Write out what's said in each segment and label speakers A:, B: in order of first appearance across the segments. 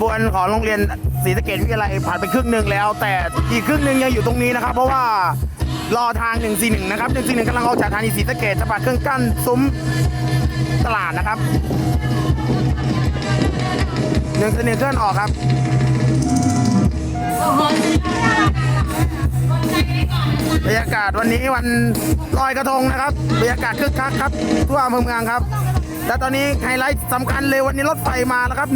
A: บวนของโรงเรียนศรีสะเกดวิทยาลัยผ่านไปครึ่งหนึ่งแล้ว แต่อีกครึ่งหนึ่งยังอยู่ตรงนี้นะครับ เพราะว่ารอทาง 141 นะครับ 141กำลังออกจากสถานีศรีสะเกดจะผ่านเครื่องกั้นซุ้มตลาดนะครับ141เคลื่อนออกครับบรรยากาศวันนี้วันลอยกระทงนะครับบรรยากาศคึกคักครับทั่วอำเภอเมืองครับ และตอนนี้ไฮไลท์สำคัญเลยวันนี้รถไฟมาแล้วครับ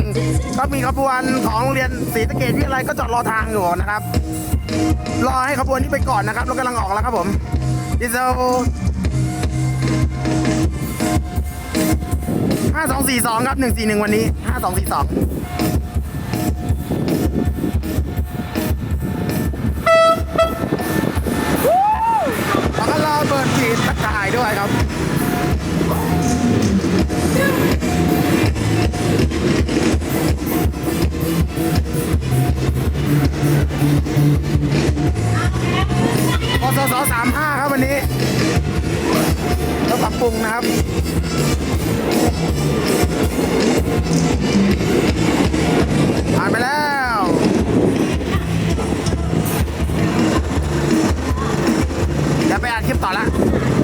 A: 141ก็มีขบวนของโรงเรียนศรีสะเกดวิทยาลัยก็จอดรอทางอยู่นะครับ รอให้ขบวนนี้ไปก่อนนะครับเรากำลังออกแล้วครับผมดีเซล5242 ครับ 141 วันนี้ 5242 สสามห้าครับวันนี้รถปรับปรุงนะครับ